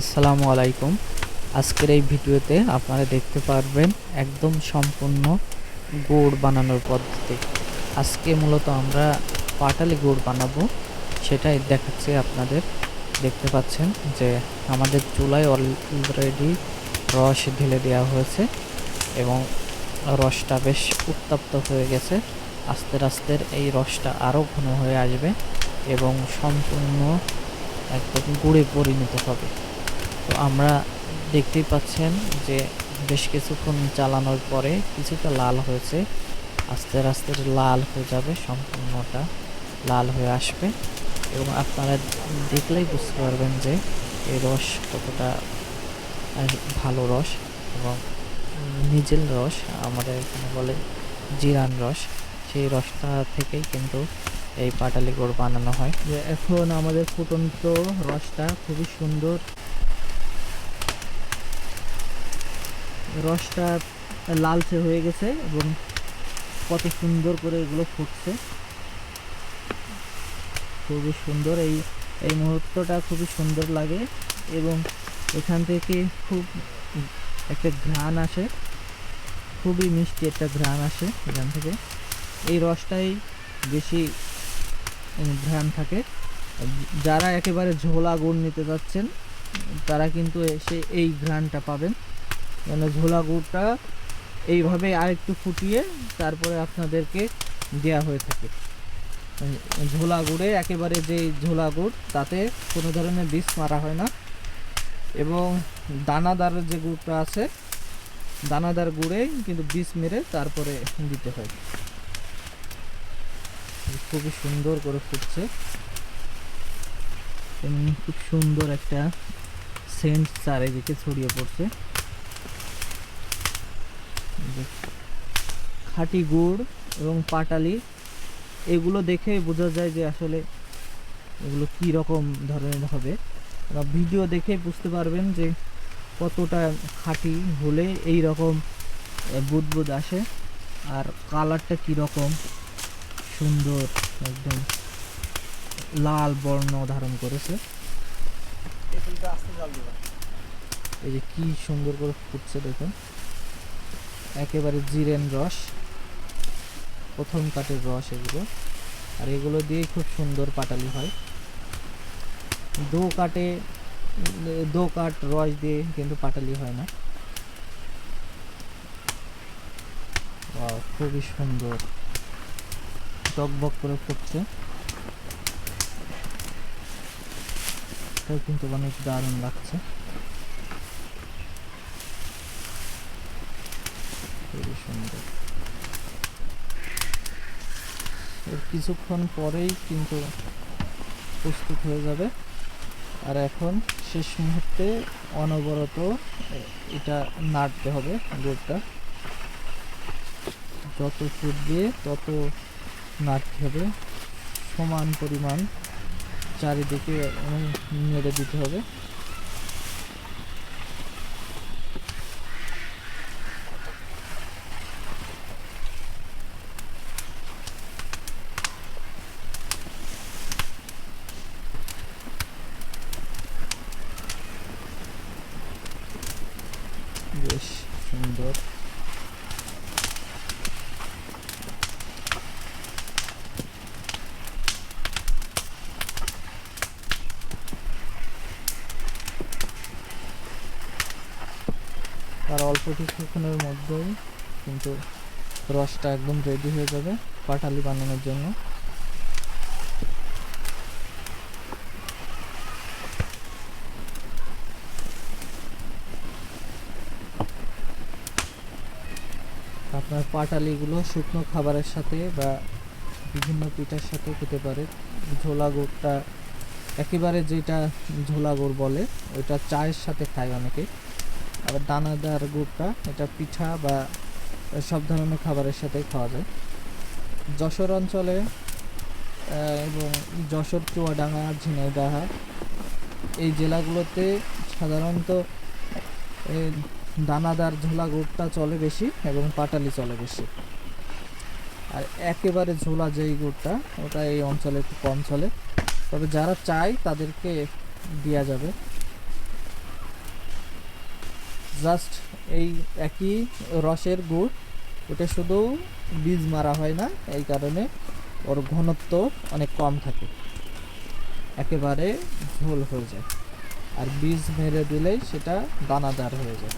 আসসালামু আলাইকুম। আজকের এই ভিডিওতে আপনারা দেখতে পারবেন একদম সম্পূর্ণ গুড় বানানোর পদ্ধতি। আজকে মূলত আমরা পাটালি গুড় বানাবো, সেটাই দেখাচ্ছি আপনাদের। দেখতে পাচ্ছেন যে আমাদের চুলায় অলরেডি রস ঢেলে দেওয়া হয়েছে এবং রসটা বেশ উত্তপ্ত হয়ে গেছে। আস্তে আস্তে এই রসটা আরও ঘন হয়ে আসবে এবং সম্পূর্ণ একদম গুড়ে পরিণত হবে। আমরা দেখতেই পাচ্ছেন যে বেশ কিছুক্ষণ চালানোর পরে কিছুটা লাল হয়েছে। আস্তে আস্তে লাল হয়ে যাবে সম্পূর্ণটা, লাল হয়ে আসবে এবং আপনারা দেখলেই বুঝতে পারবেন যে এই রস কতটা ভালো রস এবং নিজের রস, আমাদের এখানে বলে জিরান রস, সেই রসটা থেকেই কিন্তু এই পাটালি গুড় বানানো হয়। যে এখন আমাদের ফুটন্ত রসটা খুবই সুন্দর রসটা লালচে হয়ে গেছে এবং কত সুন্দর করে এগুলো ফুটছে। খুবই সুন্দর এই এই মুহূর্তটা খুবই সুন্দর লাগে এবং এখান থেকে খুব একটা ঘ্রাণ আসে। খুবই মিষ্টি একটা ঘ্রাণ আসে এখান থেকে। এই রসটাই বেশি ঘ্রাণ থাকে। যারা একেবারে ঝোলা গুড় নিতে যাচ্ছেন, তারা কিন্তু এসে এই ঘ্রাণটা পাবেন। মানে ঝোলা গুড়টা এইভাবে আরেকটু ফুটিয়ে তারপরে আপনাদেরকে দেওয়া হয়ে থাকে। মানে ঝোলা গুড়ে একেবারে যে ঝোলা গুড়, তাতে কোনো ধরনের বিষ মারা হয় না। এবং দানাদার যে গুড়টা আছে, দানাদার গুড়ে কিন্তু বিষ মেরে তারপরে দিতে হয়। খুবই সুন্দর করে ফুটছে। খুব সুন্দর একটা সেন্ট চারিদিকে ছড়িয়ে পড়ছে। যে খাঁটি গুড় এবং পাটালি, এগুলো দেখে বোঝা যায় যে আসলে এগুলো কী রকম ধরনের হবে। ভিডিও দেখে বুঝতে পারবেন যে কতটা খাঁটি হলে এই রকম বুদবুদ আসে আর কালারটা কী রকম সুন্দর, একদম লাল বর্ণ ধারণ করেছে। এই যে কী সুন্দর করে ফুটছে দেখুন। একেবারে জিরেন রস, প্রথম কাঠের রস এগুলো। আর এগুলো দিয়ে খুব সুন্দর পাটালি হয়। দো কাটে দো কাঠ রস দিয়ে কিন্তু পাটালি হয় না। খুবই সুন্দর। টকবক করে ফুটছে। কিন্তু অনেক দারুণ লাগছে খুবই সুন্দর এর কিছুক্ষণ পরেই কিন্তু প্রস্তুত হয়ে যাবে। আর এখন শেষ মুহূর্তে অনবরত এটা নাড়তে হবে গুড়টা যত ফুটবে তত নাড়তে হবে। সমান পরিমাণ চারিদিকে নেড়ে দিতে হবে। বেশ সুন্দর আর অল্প কিছুক্ষণের মধ্যেই কিন্তু রসটা একদম রেডি হয়ে যাবে পাটালি বানানোর জন্য আপনার পাটালিগুলো শুকনো খাবারের সাথে বা বিভিন্ন পিঠার সাথে খেতে পারে। ঝোলা গুড়টা একেবারে যেটা ঝোলা গুড় বলে, ওইটা চায়ের সাথে খায় অনেকে। আবার দানাদার গুড়টা, এটা পিঠা বা সব ধরনের খাবারের সাথে খাওয়া যায়। যশোর অঞ্চলে এবং যশোর, চুয়াডাঙ্গা, ঝিনাইদাহা এই জেলাগুলোতে সাধারণত দানাদার ঝোলা গুড়টা চলে বেশি এবং পাটালি চলে বেশি। আর একেবারে ঝোলা যেই গুড়টা ওটা এই অঞ্চলে একটু কম চলে। তবে যারা চায় তাদেরকে দেওয়া যাবে। জাস্ট এই একই রসের গুড়, ওটা শুধু বীজ মারা হয় না, এই কারণে ওর ঘনত্ব অনেক কম থাকে। একেবারে ঝোল হয়ে যায়। আর বীজ মেরে দিলেই সেটা দানাদার হয়ে যায়।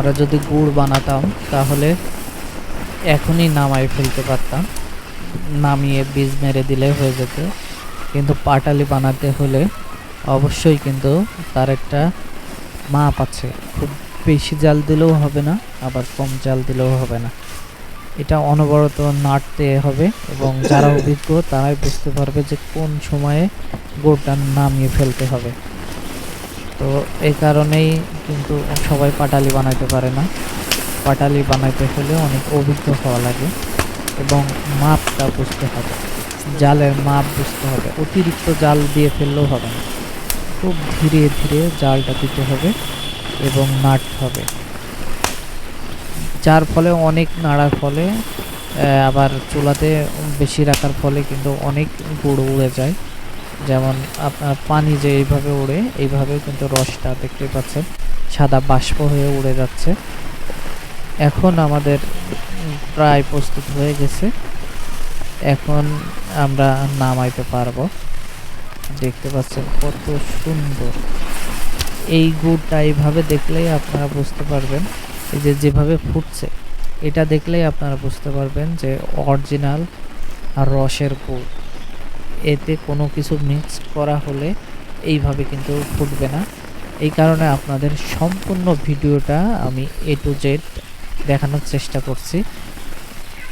আমরা যদি গুড় বানাতাম, তাহলে এখনই নামাই ফেলতে পারতাম। নামিয়ে বীজ মেরে দিলে হয়ে যেত। কিন্তু পাটালি বানাতে হলে অবশ্যই কিন্তু তার একটা মাপ আছে। খুব বেশি জাল দিলেও হবে না, আবার কম জাল দিলেও হবে না। এটা অনবরত নাড়তে হবে এবং যারা অভিজ্ঞ, তারাই বুঝতে পারবে যে কোন সময়ে গুড়টা নামিয়ে ফেলতে হবে। তো এই কারণেই কিন্তু সবাই পাটালি বানাইতে পারে না। পাটালি বানাইতে হলে অনেক অভিজ্ঞ হওয়া লাগে এবং মাপটা বুঝতে হবে। জালের মাপ বুঝতে হবে। অতিরিক্ত জাল দিয়ে ফেললেও হবে না। খুব ধীরে ধীরে জালটা দিতে হবে এবং নাড়তে হবে। যার ফলে অনেক নাড়ার ফলে আবার চুলাতে বেশি রাখার ফলে কিন্তু অনেক গুঁড়ো উড়ে যায়। যেমন আপনার পানি যে এইভাবে উড়ে, এইভাবে কিন্তু রসটা দেখতে পাচ্ছেন, সাদা বাষ্প হয়ে উড়ে যাচ্ছে। এখন আমাদের প্রায় প্রস্তুত হয়ে গেছে। এখন আমরা নামাইতে পারব। দেখতে পাচ্ছেন কত সুন্দর। এই গুড়টা এইভাবে দেখলেই আপনারা বুঝতে পারবেন, এই যে যেভাবে ফুটছে, এটা দেখলেই আপনারা বুঝতে পারবেন যে অরিজিনাল রসের গুড়। এতে কোনো কিছু মিক্স করা হলে এইভাবে কিন্তু ফুটবে না। এই কারণে আপনাদের সম্পূর্ণ ভিডিওটা আমি এ টু জেড দেখানোর চেষ্টা করছি।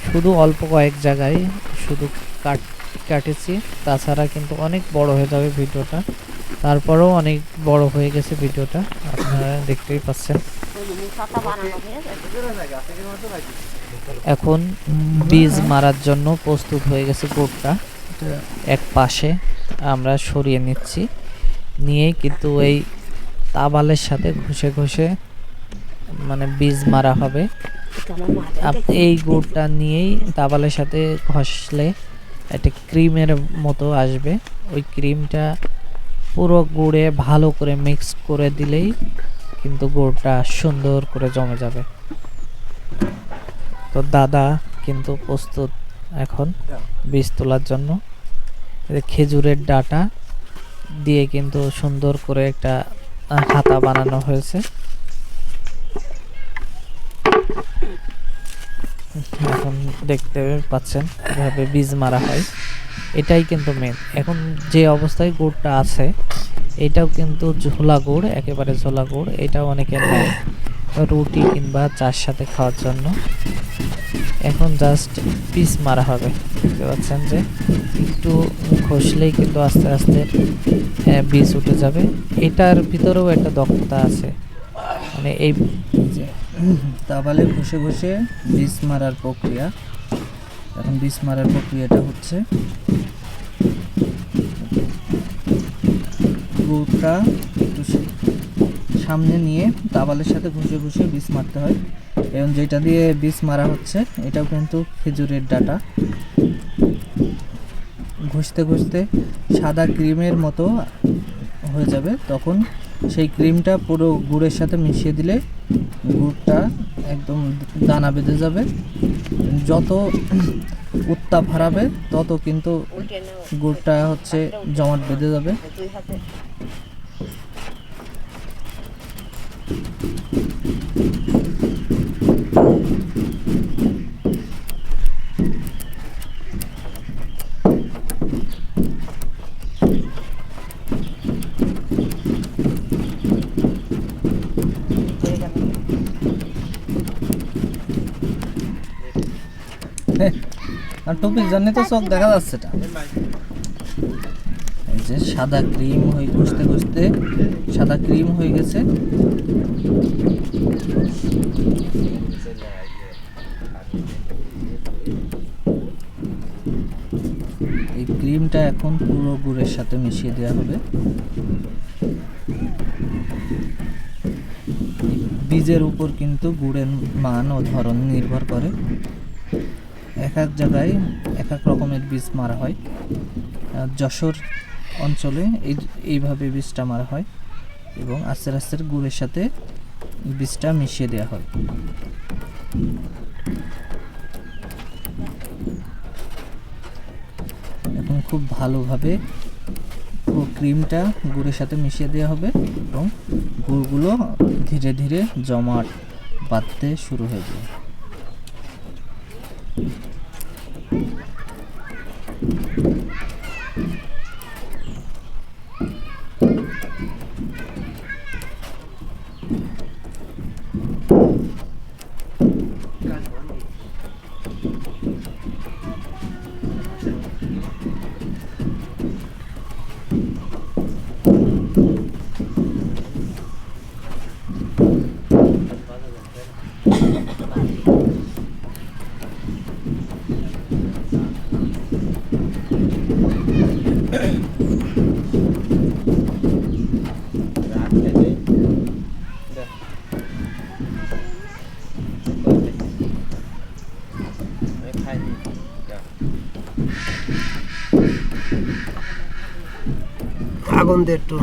শুধু অল্প কয়েক জায়গায় শুধু কাট কাটেছি। তাছাড়া কিন্তু অনেক বড় হয়ে যাবে ভিডিওটা। তারপরেও অনেক বড় হয়ে গেছে ভিডিওটা। আপনারা দেখতেই পাচ্ছেন। এখন বীজ মারার জন্য প্রস্তুত হয়ে গেছে গোটটা। এক পাশে আমরা সরিয়ে নিচ্ছি। নিয়ে কিন্তু এই তাবালের সাথে ঘষে ঘষে মানে বীজ মারা হবে। এই গুড়টা নিয়েই তাবালের সাথে ঘষলে একটা ক্রিমের মতো আসবে। ওই ক্রিমটা পুরো গুড়ে ভালো করে মিক্স করে দিলেই কিন্তু গুড়টা সুন্দর করে জমে যাবে। তো দাদা কিন্তু প্রস্তুত এখন বীজ তোলার জন্য। খেজুরের ডাটা দিয়ে কিন্তু সুন্দর করে একটা হাতা বানানো হয়েছে। এখন দেখতে পাচ্ছেন কীভাবে বীজ মারা হয়। এটাই কিন্তু মেন এখন যে অবস্থায় গুড়টা আছে, এটাও কিন্তু ঝোলা গুড়, একেবারে ঝোলা গুড়। এটাও অনেকে রুটি কিংবা চার সাথে খাওয়ার জন্য। এখন জাস্ট পিস মারা হবে। দেখতে পাচ্ছেন যে একটু ঘষলেই কিন্তু আস্তে আস্তে বীজ উঠে যাবে। এটার ভিতরেও একটা দক্ষতা আছে। মানে এই তাবালে ঘষে ঘষে বীজ মারার প্রক্রিয়া। এখন বীজ মারার প্রক্রিয়াটা হচ্ছে গুড়টা একটু সামনে নিয়ে তাবালের সাথে ঘষে ঘষে বীজ মারতে হয়। এবং যেটা দিয়ে বীজ মারা হচ্ছে, এটাও কিন্তু খেজুরের ডাটা। ঘষতে ঘষতে সাদা ক্রিমের মতো হয়ে যাবে। তখন সেই ক্রিমটা পুরো গুড়ের সাথে মিশিয়ে দিলে গুড়টা একদম দানা বেঁধে যাবে। যত উত্তাপ হারাবে, তত কিন্তু গুড়টা হচ্ছে জমাট বেঁধে যাবে। আর টপিক জানি তো চোখ দেখা যাচ্ছে এটা। এই যে সাদা ক্রিম হয়ে ঘষতে ঘষতে, সাদা ক্রিম হয়ে গেছে। এই ক্রিমটা এখন পুরো গুড়ের সাথে মিশিয়ে দেওয়া হবে। বীজের উপর কিন্তু গুড়ের মান ও ধরন নির্ভর করে। এক এক জায়গায় এক এক রকমের বীজ মারা হয়। যশোর অঞ্চলে এই, এইভাবে বীজটা মারা হয় এবং আস্তে আস্তে গুড়ের সাথে বীজটা মিশিয়ে দেওয়া হয়। এখন খুব ভালোভাবে পুরো ক্রিমটা গুড়ের সাথে মিশিয়ে দেওয়া হবে এবং গুড়গুলো ধীরে ধীরে জমাট বাঁধতে শুরু হয়ে যাবে। মন দিয়ে একটু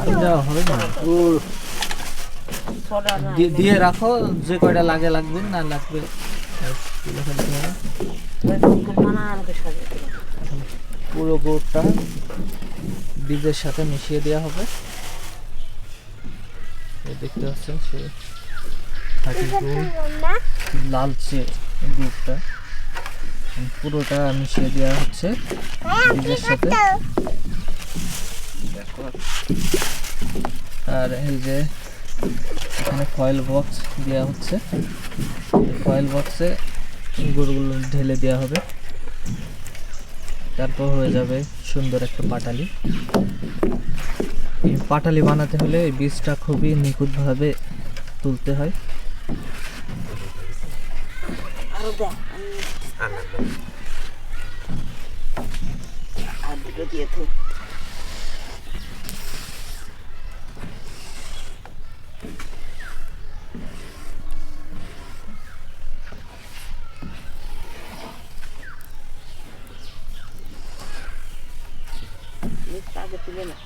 আর দেওয়া হবে না। দি- দিয়ে রাখো যে কয়টা লাগে লাগবে না লাগবে পুরো গুড়টা বীজের সাথে মিশিয়ে দেওয়া হবে। দেখতে পাচ্ছেন সে গুড় লালচে গুড়টা পুরোটা মিশিয়ে দেওয়া হচ্ছে বীজের সাথে। আর এই যে এখানে ফয়েল বক্স দেওয়া হচ্ছে। ফয়েল বক্সে গুড়গুলো ঢেলে দেওয়া হবে। তারপর হয়ে যাবে সুন্দর একটা পাটালি। এই পাটালি বানাতে হলে এই বীজটা খুবই নিখুঁতভাবে তুলতে হয়। আগে তুলে না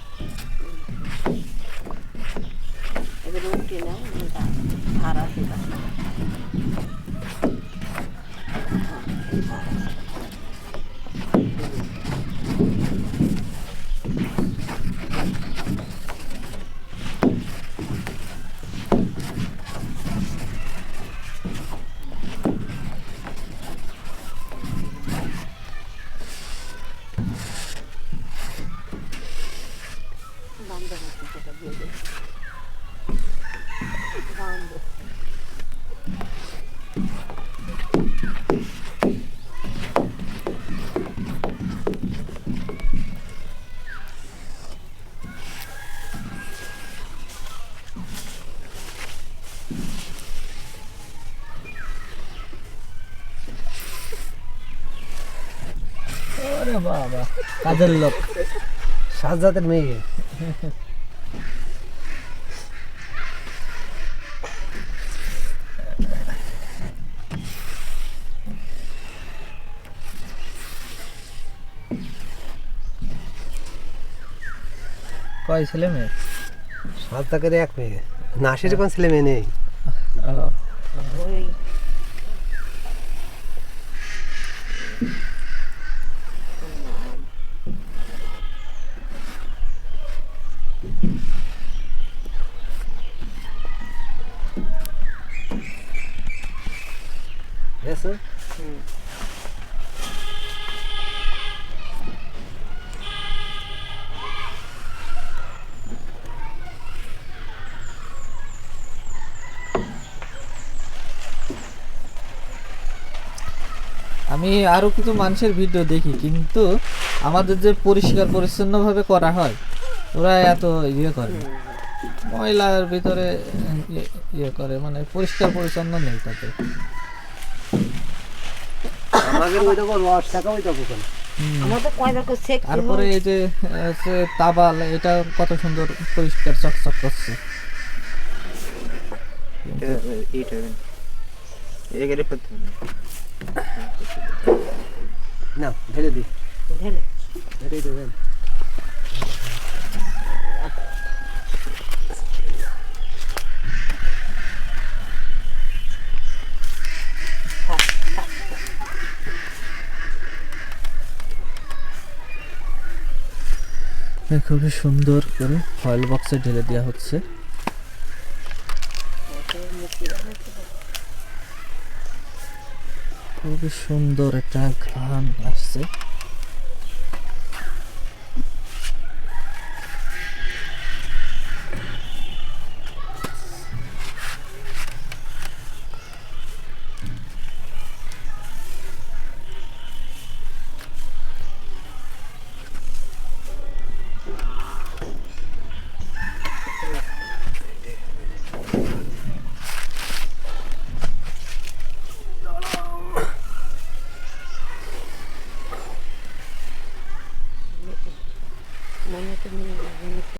বাবা, কাজের লোক। সাজ্জাদের মেয়ে। কয় ছেলে মেয়ে? সাজ্জাকের এক মেয়ে। নাসির কোন ছেলে মেয়ে নেই? আমি আরও কিছু মানুষের ভিডিও দেখি কিন্তু আমাদের যে পরিষ্কার পরিচ্ছন্নভাবে করা হয় ওরা এত ইয়ে করে। ময়লার ভিতরে ইয়ে- ইয়ে করে মানে পরিষ্কার পরিচ্ছন্ন নেই তাতে তারপরে এই যে তাবাল এটা কত সুন্দর পরিষ্কার চকচক করছে না ঢেলে দি। ঢেলে। ঢেলে দেবেন। খুবই সুন্দর করে ফয়েল বক্সে ঢেলে দেওয়া হচ্ছে। খুবই সুন্দর একটা ঘ্রাণ আসছে।